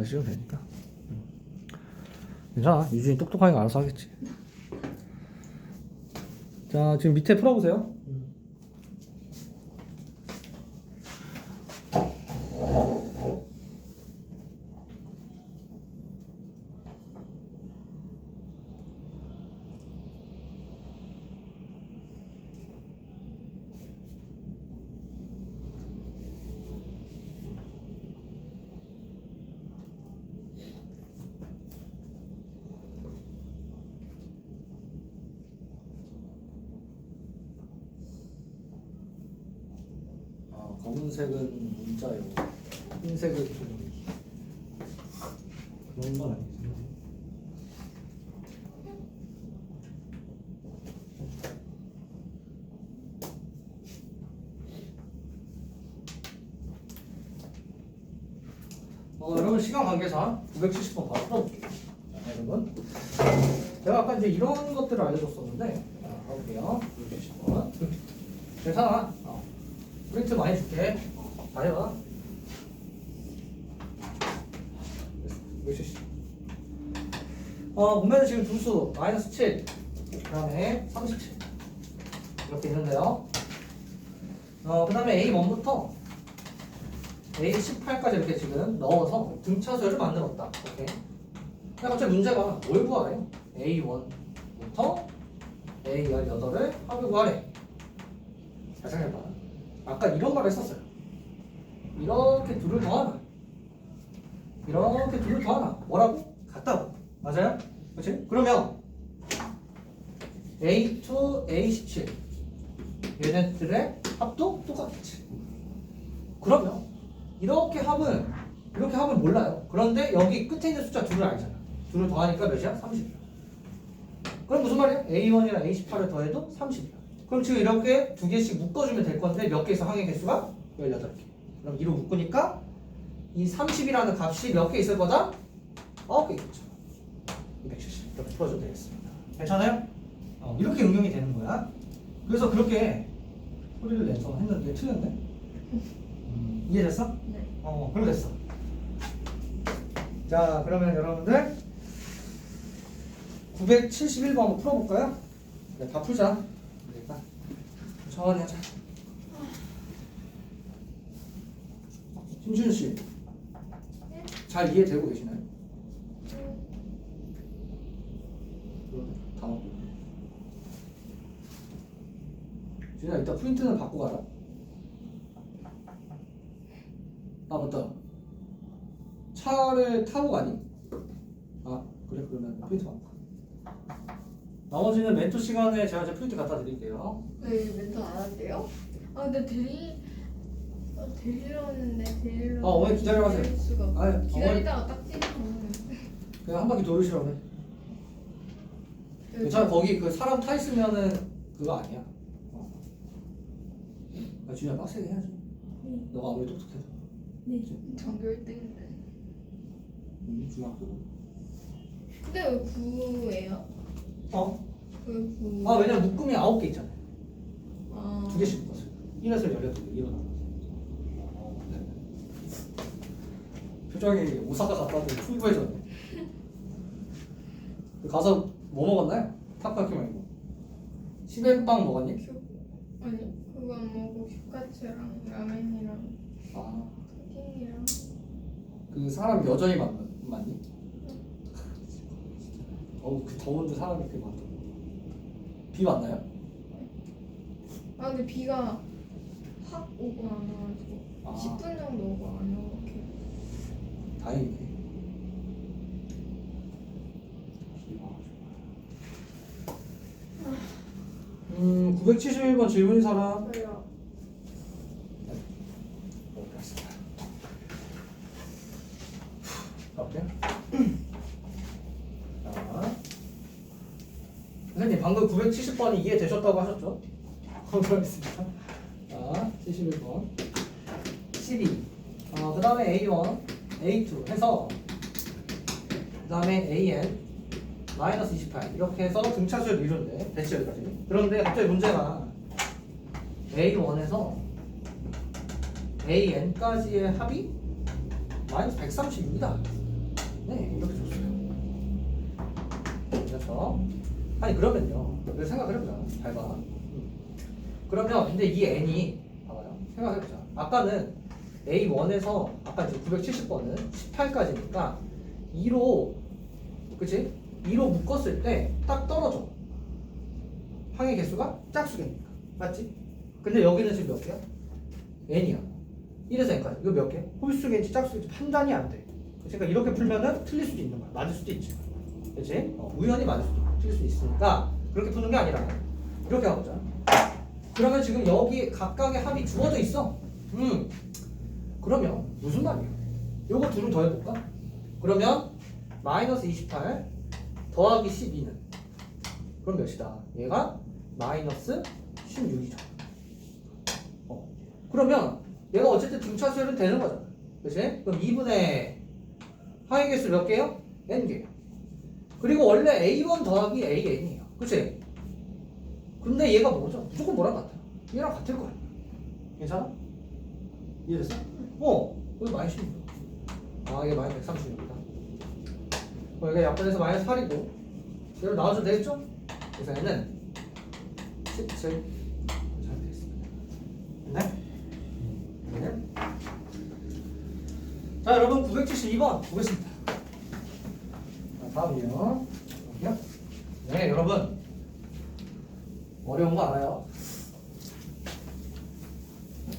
하시면 되니까. 음. 괜찮아. 유준이 똑똑하니까 알아서 하겠지. 자, 지금 밑에 풀어보세요. 아, 검은색은 문자요. 흰색은 좀 그런 건 아니지. 어, 여러분 시간 관계상 970번 바로 풀어볼게요. 자, 여러분. 제가 아까 이제 이런 것들을 알려줬었는데, 자, 가볼게요. 970번. 괜찮아. 어. 프린트 많이 줄게. 어, 다 해봐. 됐어. 970. 어, 보면 지금 두수 마이너스 7, 그 다음에 37. 이렇게 있는데요. 어, 그 다음에 A1부터 A18까지 이렇게 지금 넣어서 등차수를 만들었다. 오케이. 근데 갑자기 문제가 뭘 구하래요? A1부터 A18을 합을 구하래. 잘 생각해봐. 아까 이런 말을 했었어요. 이렇게 둘을 더하나. 이렇게 둘을 더하나. 뭐라고? 같다고. 맞아요? 그렇지? 그러면 A2, A17 얘네들의 합도 똑같겠지. 그러면 이렇게 합은 이렇게 합은 몰라요. 그런데 여기 끝에 있는 숫자 둘을 알잖아. 둘을 더하니까 몇이야? 30이야. 그럼 무슨 말이야? A1이랑 A18을 더해도 30이야. 그럼 지금 이렇게 두 개씩 묶어주면 될 건데 몇 개에서 항의 개수가 18개. 그럼 2로 묶으니까 이 30이라는 값이 몇 개 있을 거다? 9개 있겠죠. 270. 이렇게 풀어줘도 되겠습니다. 괜찮아요? 어, 이렇게 응용이 되는 거야. 그래서 그렇게 소리를 내서 했는데 틀렸네? 음, 이해됐어? 네. 어, 그럼 됐어. 자, 그러면 여러분들 971번 한번 풀어볼까요? 네, 다 풀자. 천천히 하자. 신준 씨, 잘 이해되고 계시나요? 다 먹고. 준아 이따 프린트는 받고 가라. 아 맞다. 차를 타고 가니? 아 그래 그러면 프린트 받고 가. 나머지는 멘토 시간에 제가 이제 프린트 갖다 드릴게요. 왜 멘토 안 한대요? 아 근데 대리 어, 오는데 데리러 어, 어머니 기다려가세요. 기다릴 수가 없어. 아니, 기다리다가 딱 뛰면 그냥 한 바퀴 돌으시라고 해. 괜찮아 거기 그 사람 타 있으면은 그거 아니야. 어. 아 준이야 빡세게 해야지. 너가 아무리 똑똑해도. 네. 전교 1등인데. 음, 중학교. 근데 왜 9예요? 어? 왜 9? 아 왜냐면 묶음이 아홉 개 있잖아. 아. 두 개씩 묶었어요. 1에서 18개 일어나. 네. 표정이 오사카 갔다 왔더니 풍부해졌네. 가서 뭐 먹었나요? 타코야키 말고. 시베빵 먹었니? 큐 아니 그거 안 먹고 큐카츠랑 라멘이랑 아, 푸딩이랑 그 사람 여전히 맞, 맞니? 어우, 그 더운데 사람이 그렇게 많다. 비 왔나요? 아 근데 비가 확 오고 안 와가지고 아. 10분 정도 오고 안 오고 이렇게 다행이네. 비 와가지고. 음, 971번 질문인 사람. 저요 270번이 이해되셨다고 하셨죠? 검토하겠습니다. 자, 71번. 12. 어, 그 다음에 A1, A2 해서 그 다음에 AN 마이너스 28 이렇게 해서 등차수를 이루는데 대치 여기까지 그런데 갑자기 문제가 A1에서 AN까지의 합이 마이너스 132다 네 이렇게 줬어요 그래서 아니 그러면요 이거 생각을 해보자. 잘 봐. 그러면 근데 이 n이 봐봐요. 생각해보자. 아까는 A1에서 아까 이제 970번은 18까지니까 2로 그치? 2로 묶었을 때 딱 떨어져. 항의 개수가 짝수개니까. 맞지? 근데 여기는 지금 몇 개야? n이야. 1에서 n까지. 이거 몇 개? 홀수개인지 짝수개인지 판단이 안 돼. 그러니까 이렇게 풀면은 틀릴 수도 있는 거야. 맞을 수도 있지. 그치? 어, 우연히 맞을 수도 있고 틀릴 수도 있으니까 그렇게 푸는 게 아니라 이렇게 가보자. 그러면 지금 여기 각각의 합이 주어져 있어. 음. 그러면 무슨 말이야? 요거 둘을 더해볼까? 그러면 마이너스 28 더하기 12는 그럼 몇이다? 얘가 마이너스 16이죠. 어. 그러면 얘가 어쨌든 등차수열은 되는 거잖아. 그치? 그럼 2분의 항의 개수 몇 개요? n개. 그리고 원래 a1 더하기 an이에요. 그치? 근데 얘가 뭐죠? 무조건 뭐랑 같아? 얘랑 같을 거야. 괜찮아? 이해됐어? 어, 여기 마이너스 16. 아, 이게 마이너스 136이다. 어, 이게 약분해서 마이너스 8이고, 얘로 나와줘도 되겠죠? 그래서 얘는 17. 잘 되겠습니다. 됐네? 네. 자, 여러분 972번 보겠습니다. 자, 다음이요. 네, 여러분. 어려운 거 알아요?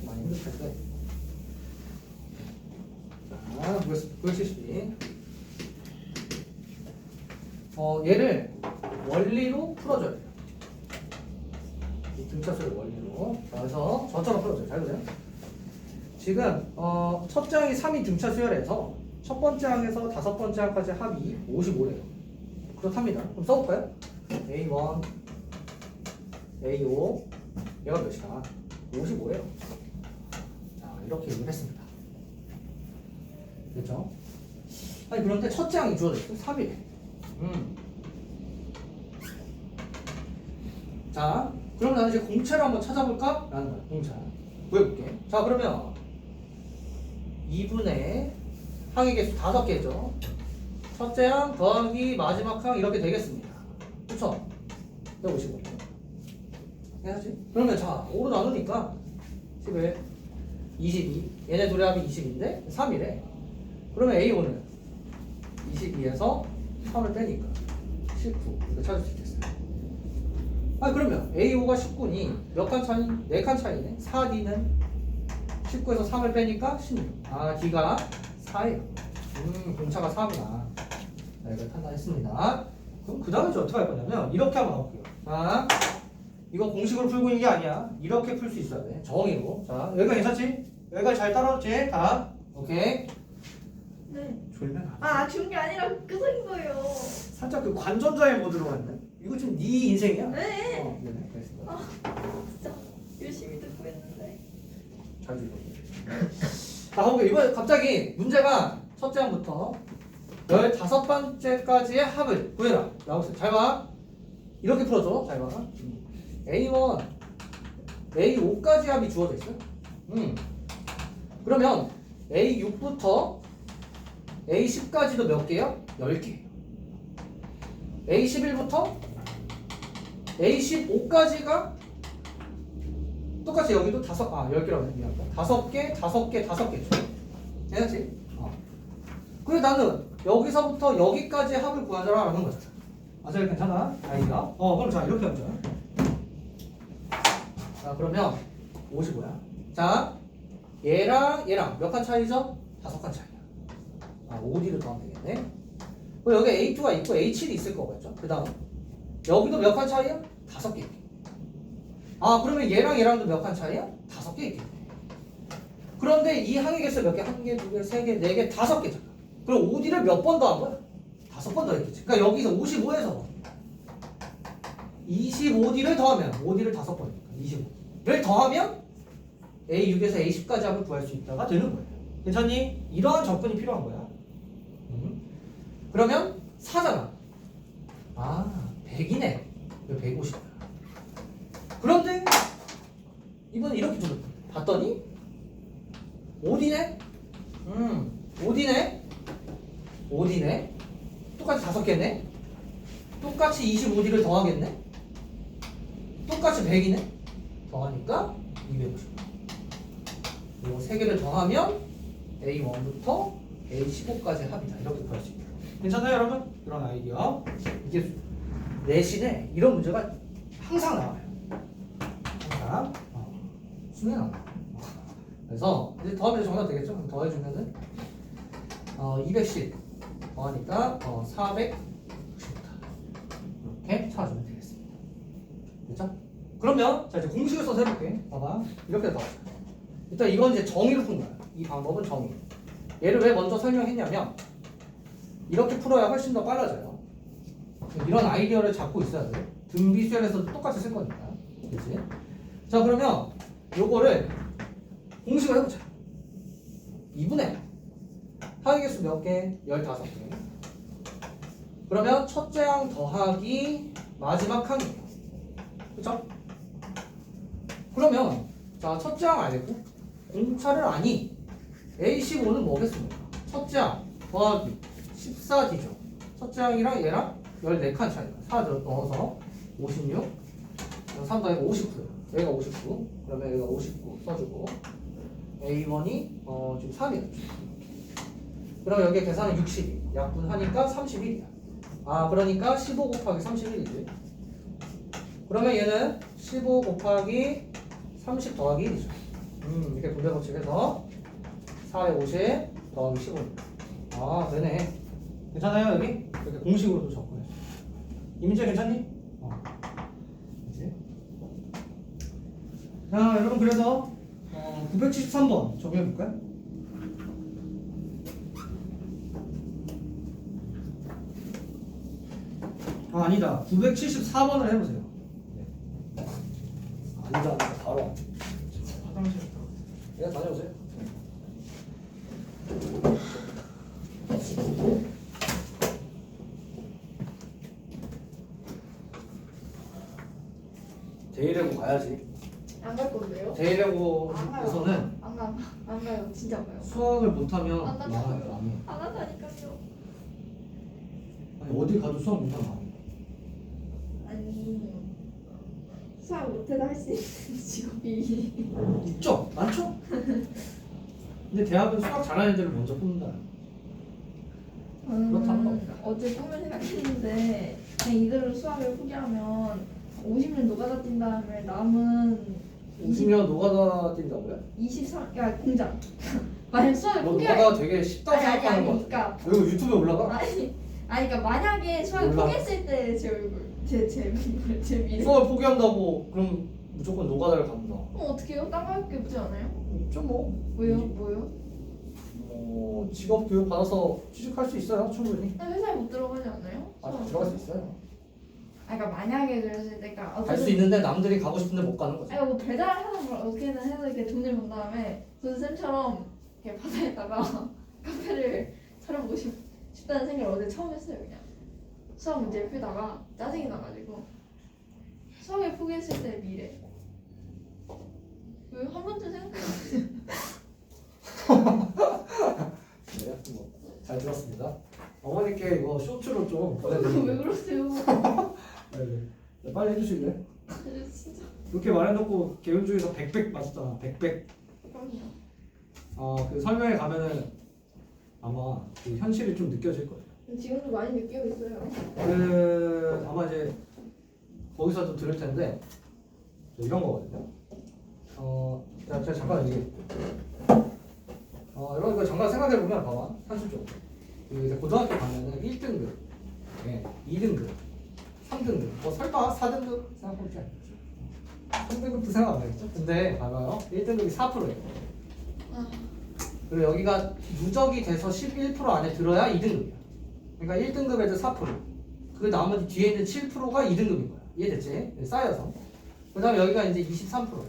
많이 힘들 텐데. 자, 972. 어, 얘를 원리로 풀어줘야 돼요. 이 등차수를 원리로. 자, 그래서 저처럼 풀어줘요. 잘 보세요. 지금 어, 첫 장이 3이 등차 수열에서 첫 번째 항에서 다섯 번째 항까지 합이 55래요. 그렇답니다. 그럼 써볼까요? A1, A5, 얘가 몇이다? 55예요. 자, 이렇게 얘기를 했습니다. 됐죠? 아니, 그런데 첫째 항이 주어져 있어. 3이래. 음. 자, 그럼 나는 이제 공차를 한번 찾아볼까? 라는 거야, 공차. 구해볼게. 자, 그러면 2분의 항의 개수 다섯 개죠. 첫째 항 더하기 마지막 항 이렇게 되겠습니다. 그쵸? 155. 해야지. 그러면 자, 5로 나누니까 11, 22. 얘네 둘의 합이 20인데 3이래. 그러면 A5는 22에서 3을 빼니까 19. 이거 찾을 수 있겠어요. 아 그러면 A5가 19니 몇 칸 차이? 4칸 차이네. 4D는 19에서 3을 빼니까 16. 아, D가 4예요. 음, 공차가 4구나. 자, 이걸 판단했습니다. 그럼 그 다음에 어떻게 할 거냐면, 이렇게 한번 가볼게요. 자, 이거 공식으로 풀고 있는 게 아니야. 이렇게 풀 수 있어야 돼. 정의로. 자, 여기가 괜찮지? 여기가 잘 따라왔지? 다. 오케이. 네. 졸면 안 돼. 아, 좋은 게 아니라 끄적인 거예요. 살짝 그 관전자의 모드로 갔네. 이거 지금 네 인생이야? 네. 어, 네네. 알겠습니다. 진짜 열심히 듣고 있는데. 잘 들려. 자, 한번 이번에 갑자기 문제가 첫째 항부터 열다섯 번째까지의 합을 구해라. 나오세요. 잘 봐. 이렇게 풀어줘. 잘 봐. A1, A5까지 합이 주어져 있어요. 음. 그러면 A6부터 A10까지도 몇 개요? 10개. A11부터 A15까지가 똑같이 여기도 다섯 아열 개라고 했네요. 다섯 개, 다섯 개, 다섯 개죠. 해야지. 어. 그래 나는 여기서부터 여기까지 합을 구하자라는 거잖아. 맞아요, 괜찮아? 아이가. 어, 그럼 자 이렇게 하자. 자 그러면 55야. 자 얘랑 얘랑 몇 칸 차이죠? 다섯 칸 차이야. 아 5D를 더하면 되겠네. 그럼 여기 A2가 있고 A7이 있을 거겠죠? 그 다음 여기도 몇 칸 차이야? 다섯 개. 아 그러면 얘랑 얘랑도 몇 칸 차이야? 다섯 개 있겠네. 그런데 이 항의 개수 몇 개? 한 개, 두 개, 세 개, 네 개, 다섯 개잖아. 그럼 OD를 몇 번 더 한 거야? 다섯 번 더 했겠지. 그러니까 여기서 55에서 25D를 더하면 OD를 다섯 번이니까 25를 더하면 A6에서 A10까지 합을 구할 수 있다가 되는 거예요. 괜찮니? 이러한 접근이 필요한 거야. 음. 그러면 4잖아. 아, 100이네. 이거 150이야. 그런데 이번에 이렇게 좀 봤더니 5D네? 음, 5D네? 5D네. 똑같이 5개네. 똑같이 25D를 더하겠네. 똑같이 100이네. 더하니까 250. 이거 세 개를 더하면 A1부터 A15까지 합이다. 이렇게 구할 수 있다. 괜찮아요, 여러분? 이런 아이디어. 이게 내신에 이런 문제가 항상 나와요. 항상 어, 수능에 나와요. 어. 그래서 이제 더하면 정답 되겠죠? 더해주면은 어, 210더 하니까 어, 400 이렇게 찾아주면 되겠습니다. 됐죠? 그러면 자 이제 공식을 써서 해볼게. 봐봐. 이렇게 더. 일단 이건 이제 정의를 푼 거야. 이 방법은 정의. 얘를 왜 먼저 설명했냐면 이렇게 풀어야 훨씬 더 빨라져요. 이런 아이디어를 잡고 있어야 돼. 등비 수열에서도 똑같이 쓸 거니까. 그렇지? 자 그러면 요거를 공식을 해보자. 2분의 항의 개수 몇 개? 15개. 그러면 첫째 항 더하기 마지막 항이에요. 그쵸? 그러면 자 첫째 항 알겠고 공차를 아니 A15는 뭐겠습니까? 첫째 항 더하기 14D죠. 첫째 항이랑 얘랑 14칸 차이가 4 넣어서 56 3 더하기 59 여기가 59 그러면 여기가 59 써주고 A1이 어, 지금 3이었죠. 그럼 여기 계산은 62 약분하니까 31이야. 아 그러니까 15 곱하기 31이지. 그러면 얘는 15 곱하기 30 더하기 1이죠. 음, 이렇게 분배 법칙해서 450 더하기 15. 아, 되네. 괜찮아요, 여기? 이렇게 공식으로도 접근해. 이 문제 괜찮니? 어. 그치? 자, 여러분, 그래서 어, 973번 적용해 볼까요? 아, 아니다. 974번을 해보세요. 네. 아니다, 아니다. 바로. 화장실 네, 다녀오세요. 데일레고 가야지. 안 갈 건데요? 데일레고에서는 안 가. 안 가요. 진짜 안 가요. 수학을 못하면 안. 간다고요. 망해. 안 한다니까요. 아니 어디 가도 수학 못하면 망해. 아니 수학 못해도 할 수 있는 직업이 있죠? 많죠? 근데 대학은 수학 잘하는 애들을 먼저 뽑는다. 그렇다는 겁니다. 음, 어제 꿈을 생각했는데 그냥 이대로 수학을 포기하면 50년 노가다 뛴 다음에 남은 50년 노가다 뛴다고요? 23, 야 공장 만약 수학을 뭐 포기하 노가다 되게 쉽다고 아니 아니 생각하는 아니 거 같아. 그러니까 이거 유튜브에 올라가? 아니 아니 그러니까 만약에 수학을 몰라. 포기했을 때 제 얼굴 제 미래 수학을 포기한다고 그럼 무조건 노가다를 간다. 어 어떻게 해요? 딴거할게 없지 않아요? 좀 뭐, 뭐요? 뭐요? 뭐 직업 교육 받아서 취직할 수 있어요 충분히. 나 회사에 못 들어가지 않아요? 아. 들어갈 수 있어요. 아 그러니까 만약에 그랬을 때 그러니까 갈 수 어쨌든 있는데 남들이 가고 싶은데 못 가는 거지. 아니 뭐 배달하는 걸 어떻게든 해서 이렇게 돈을 번 다음에 쌤처럼 이렇게 바다에다가 카페를 차려보고 싶, 싶다는 생각을 어제 처음 했어요 그냥 수학 문제를 풀다가 짜증이 나가지고 수학을 포기했을 때 미래 왜 한 번쯤 생각해봤어요 네, 뭐잘 들었습니다. 어머니께 이거 쇼츠로 좀 왜 보내드릴게요. 그러세요 네, 네. 네, 빨리 해주실래요? 저 진짜 이렇게 말해놓고 개운 중에서 백백 맞았잖아. 백백. 그럼요 아그 설명회 가면은 아마 그 현실이 좀 느껴질 거예요. 지금도 많이 느끼고 있어요 그 아마 이제 거기서도 들을 텐데 저 이런 거거든요. 어, 자, 제가 잠깐 얘기. 어, 여러분 이거 잠깐 생각해 보면 봐봐 현실적으로 그 이제 고등학교 가면은 1등급, 예, 2등급, 3등급, 뭐 설마 4등급 생각해보지 않겠죠. 3등급도 생각 안 하겠죠. 근데 봐봐요, 1등급이 4%예요. 아, 그리고 여기가 누적이 돼서 11% 안에 들어야 2등급이야. 그러니까 1등급 애들 4%. 그 나머지 뒤에 있는 7%가 2등급인 거야. 이해됐지? 쌓여서. 그 다음에 여기가 이제 23%야.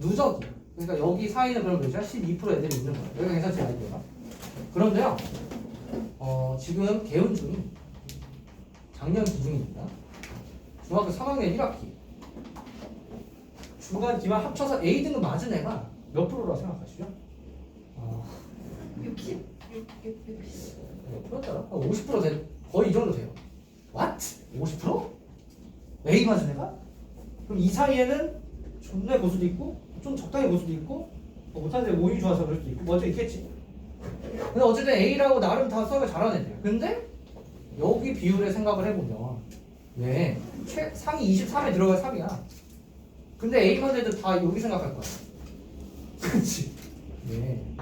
누적이. 그러니까 여기 사이는 그럼 몇이야? 12% 애들이 있는 거야. 여기가 괜찮지, 아이디어가? 그런데요, 어, 지금 개운 중이 작년 기준입니다. 중학교 3학년 1학기. 중간, 기말 합쳐서 A등급 맞은 애가 몇 프로라고 생각하시죠? 어, 60? 6, 6, 60 그렇더라. 50% 돼. 거의 이 정도 돼요. What? 50%? A 맞은 애가? 그럼 이 사이에는 존나 고수도 있고 좀 적당히 고수도 있고 뭐 못하는 애 오이 좋아서 그럴 수도 있고 뭐 어쩌 있겠지. 근데 어쨌든 A라고 나름 다 수학을 잘하는 애들. 근데 여기 비율에 생각을 해보면 왜 최, 상위 23에 들어갈 3이야. 근데 A만 애들 다 여기 생각할 거야. 그렇지. 네.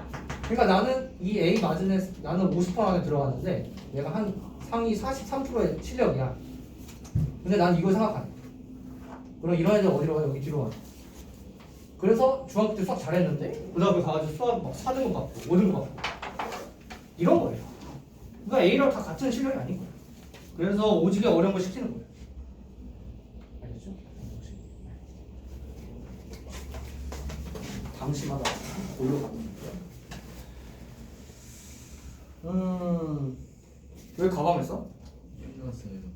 그러니까 나는 이 A 맞은 애 나는 50% 안에 들어갔는데 얘가 한 상위 43%의 실력이야. 근데 난 이거 생각 안 해. 그럼 이런 애들 어디로 가? 여기 뒤로 가. 그래서 중학교 때 수학 잘했는데 고등학교 가가지고 수학 막 4등급 받고 5등급 받고 이런 거예요. 그러니까 A랑 다 같은 실력이 아닌 거예요. 그래서 오지게 어려운 거 시키는 거예요. 알겠죠? 방심하다 골로 가는 음, 왜 가방을 써? 끝났어요.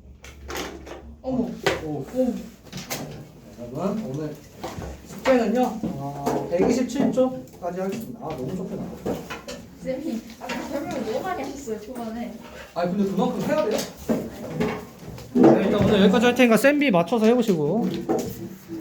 어머 오, 오. 여러분 오늘 숙제는요 어, 127쪽까지 하겠습니다. 아 너무 좁혀나. 쌤이 아까 설명을 너무 많이 하셨어요 초반에 아 근데 그만큼 해야 돼요. 네, 일단 오늘 여기까지 할 테니까 쌤비 맞춰서 해보시고